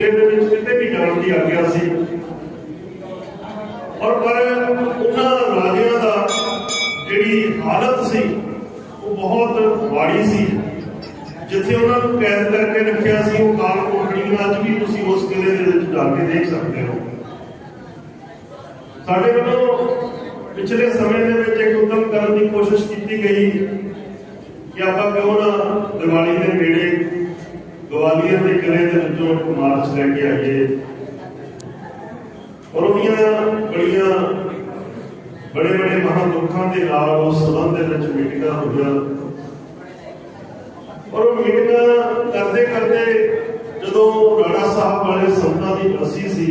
ਇਹਦੇ ਵਿੱਚ ਕਿਤੇ ਵੀ ਜਾਣ ਦੀ ਆਗਿਆ ਸੀ। ਔਰ ਪਰ ਉਹਨਾਂ ਰਾਜਿਆਂ ਦਾ ਜਿਹੜੀ ਹਾਲਤ ਸੀ, ਉਹ ਬਹੁਤ ਮਾੜੀ ਸੀ। ਜਿੱਥੇ ਉਹਨਾਂ ਨੂੰ ਕੈਦ ਕਰਕੇ ਰੱਖਿਆ ਸੀ, ਉਹ ਕਾਲ ਕੋਠੜੀਆਂ ਅੱਜ ਵੀ ਤੁਸੀਂ ਉਸ ਕਿਲੇ ਦੇ ਵਿੱਚ ਜਾ ਕੇ ਦੇਖ ਸਕਦੇ ਹੋ। ਸਾਡੇ ਵੱਲੋਂ ਪਿਛਲੇ ਸਮੇਂ ਦੇ ਵਿੱਚ ਇੱਕ ਉਦਮ ਕਰਨ ਦੀ ਕੋਸ਼ਿਸ਼ ਕੀਤੀ ਗਈ ਕਿ ਆਪਾਂ ਕਿਉਂ ਨਾ ਦੀਵਾਲੀ ਦੇ ਨੇੜੇ ਗਵਾਲੀਅਰ ਦੇ ਕਿਲੇ ਦੇ ਵਿੱਚੋਂ ਇੱਕ ਮਾਰਚ ਲੈ ਕੇ ਆਈਏ ਔਰ ਉਹਦੀਆਂ ਬੜੀਆਂ, ਬੜੇ ਬੜੇ ਮਹਾਂਦੁੱਖਾਂ ਦੇ ਨਾਲ ਉਸ ਸੰਬੰਧ ਦੇ ਵਿੱਚ ਮੀਟਿੰਗਾਂ ਹੋਈਆਂ। ਔਰ ਉਹ ਮੀਟਿੰਗਾਂ ਕਰਦੇ ਕਰਦੇ ਜਦੋਂ ਰਾਣਾ ਸਾਹਿਬ ਵਾਲੇ ਸੰਤਾਂ ਦੀ ਬਰਸੀ ਸੀ,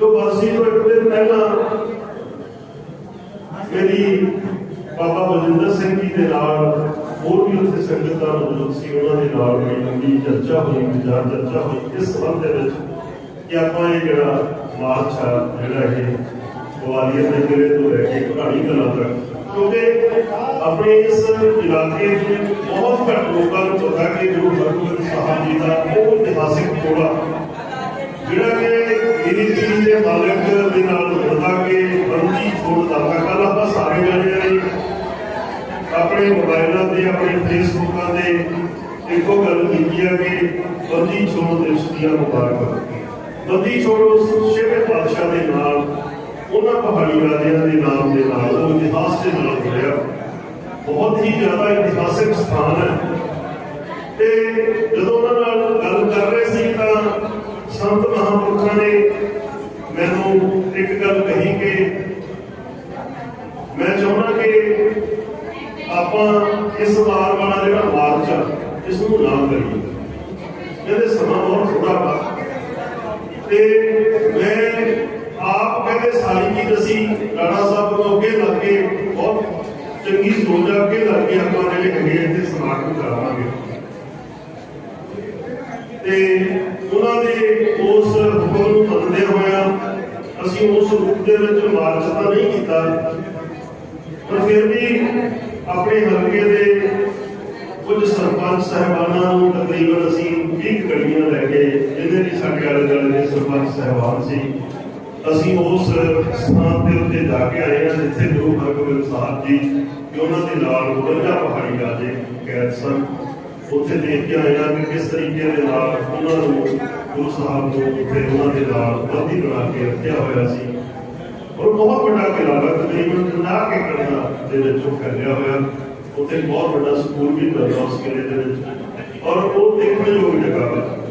ਜੋ ਬਰਸੀ ਤੋਂ ਇੱਕ ਦਿਨ ਪਹਿਲਾਂ ਮੇਰੀ ਬਾਬਾ ਬਲਜਿੰਦਰ ਸਿੰਘ ਜੀ ਦੇ ਨਾਲ ਹੋਰ ਵੀ ਉੱਥੇ ਸੰਗਤਾਂ ਮੌਜੂਦ ਸੀ, ਉਹਨਾਂ ਦੇ ਨਾਲ ਬੜੀ ਲੰਬੀ ਚਰਚਾ ਹੋਈ, ਵਿਚਾਰ ਚਰਚਾ ਹੋਈ, ਇਸ ਸੰਬੰਧ ਦੇ ਵਿੱਚ ਕਿ ਆਪਾਂ ਇਹ ਜਿਹੜਾ ਮਾਰਚ ਆ, ਜਿਹੜਾ ਇਹ ਗਵਾਲੀਅਰ ਦੇ ਕਿਲੇ ਤੋਂ ਲੈ ਕੇ ਕਹਾਣੀ ਕਲਾਂ ਤੱਕ, ਕਿਉਂਕਿ ਆਪਣੇ ਇਸ ਇਲਾਕੇ ਦੇ ਬਹੁਤ ਘੱਟ ਲੋਕਾਂ ਨੂੰ ਪਤਾ ਕਿ ਗੁਰੂ ਹਰਗੋਬਿੰਦ ਸਾਹਿਬ ਜੀ ਦਾ ਉਹ ਇਤਿਹਾਸਿਕ ਕੋੜਾ ਜਿਹੜਾ ਕਿ ਮੇਰੀ ਪੀੜੀ ਦੇ ਮਾਲਕ ਦੇ ਨਾਲ ਜੁੜਦਾ ਕਿ ਬੰਦੀ ਛੋੜ ਦਾਤਾ ਕੱਲ ਆਪਾਂ ਸਾਰੇ ਜਾਣਿਆਂ ਨੇ ਆਪਣੇ ਮੋਬਾਈਲਾਂ ਤੇ, ਆਪਣੇ ਫੇਸਬੁੱਕਾਂ ਤੇ ਇੱਕੋ ਗੱਲ ਕੀਤੀ ਹੈ ਕਿ ਬੰਦੀ ਛੋੜ ਦਿਵਸ ਦੀਆਂ ਮੁਬਾਰਕਾਂ। ਬੰਦੀ ਛੋੜ ਉਸ ਸ਼ੇਵੇ ਦੇ ਨਾਲ, ਉਹਨਾਂ ਪਹਾੜੀ ਰਾਜਿਆਂ ਦੇ ਨਾਮ ਦੇ ਨਾਲ, ਉਹ ਇਤਿਹਾਸ ਦੇ ਨਾਲ ਜੁੜਿਆ। ਬਹੁਤ ਹੀ ਜ਼ਿਆਦਾ ਇਤਿਹਾਸਿਕ ਸਥਾਨ ਹੈ। ਤੇ ਜਦੋਂ ਉਹਨਾਂ ਨਾਲ ਗੱਲ ਕਰ ਰਹੇ ਸੀ ਤਾਂ ਸੰਤ ਮਹਾਂਪੁਰਖਾਂ ਨੇ ਮੈਨੂੰ ਇੱਕ ਗੱਲ ਕਹੀ ਕਿ ਮੈਂ ਚਾਹੁੰਦਾ ਕਿ ਆਪਾਂ ਇਸ ਵਾਰ ਵਾਲਾ ਜਿਹੜਾ ਮਾਰਚ ਆ ਇਸ ਨੂੰ ਨਾ ਕਰੀਏ। ਕਹਿੰਦੇ ਸਮਾਂ ਬਹੁਤ ਥੋੜਾ ਵਾ। ਤੇ ਮੈਂ ਆਪ ਕਹਿੰਦੇ ਸਾਰੀ ਚੀਜ਼ ਅਸੀਂ ਰਾਣਾ ਸਾਹਿਬ ਨੂੰ ਅੱਗੇ ਲੱਗ ਕੇ ਬਹੁਤ ਚੰਗੀ ਸੋਚ ਆ, ਅੱਗੇ ਲੱਗ ਕੇ ਆਪਾਂ ਜਿਹੜੇ ਹੈਗੇ ਆ ਸਮਾਗਮ ਕਰਾਵਾਂਗੇ। ਤੇ ਉਹਨਾਂ ਦੇ ਉਸ ਹੁਕਮ ਨੂੰ ਮੰਨਦੇ ਹੋਇਆ ਅਸੀਂ ਉਸ ਰੂਪ ਦੇ ਵਿੱਚ ਮਾਰਚ ਤਾਂ ਨਹੀਂ ਕੀਤਾ। ਪਰ ਫਿਰ ਵੀ ਆਪਣੇ ਹਲਕੇ ਦੇ ਕੁਝ ਸਰਪੰਚ ਸਹਿਬਾਨਾਂ ਨੂੰ ਤਕਰੀਬਨ ਅਸੀਂ 20 ਗੱਡੀਆਂ ਲੈ ਕੇ, ਜਿਹਦੇ ਵੀ ਸਾਡੇ ਆਲੇ ਦੁਆਲੇ ਦੇ ਸਰਪੰਚ ਸਹਿਬਾਨ ਸੀ, ਅਸੀਂ ਉਸ ਸਥਾਨ ਦੇ ਉੱਤੇ ਜਾ ਕੇ ਆਏ ਹਾਂ, ਜਿੱਥੇ ਗੁਰੂ ਹਰਗੋਬਿੰਦ ਸਾਹਿਬ ਜੀ ਕਿ ਉਹਨਾਂ ਦੇ ਨਾਲ ਬੁਰਜਾ ਪਹਾੜੀ ਰਾਜੇ ਕੈਦ ਸਨ, ਉੱਥੇ ਦੇਖ ਕੇ ਆਏ ਹਾਂ ਕਿ ਕਿਸ ਤਰੀਕੇ ਦੇ ਨਾਲ ਉਹਨਾਂ ਨੂੰ ਗੁਰੂ ਸਾਹਿਬ ਨੂੰ ਉੱਥੇ ਉਹਨਾਂ ਦੇ ਨਾਲ ਬੰਦੀ ਬਣਾ ਕੇ ਰੱਖਿਆ ਹੋਇਆ ਸੀ। ਔਰ ਬਹੁਤ ਵੱਡਾ ਕਿਲਾ ਵਾ ਤਕਰੀਬਨ 50 ਏਕੜ ਦੇ ਵਿੱਚ ਉਹ ਫੈਲਿਆ ਹੋਇਆ। ਉੱਥੇ ਬਹੁਤ ਵੱਡਾ ਸਕੂਲ ਵੀ ਬਣਦਾ ਉਸ ਕਿਲੇ ਦੇ ਵਿੱਚ। ਔਰ ਉਹ ਦੇਖਣ ਯੋਗ ਜਗ੍ਹਾ ਵਾ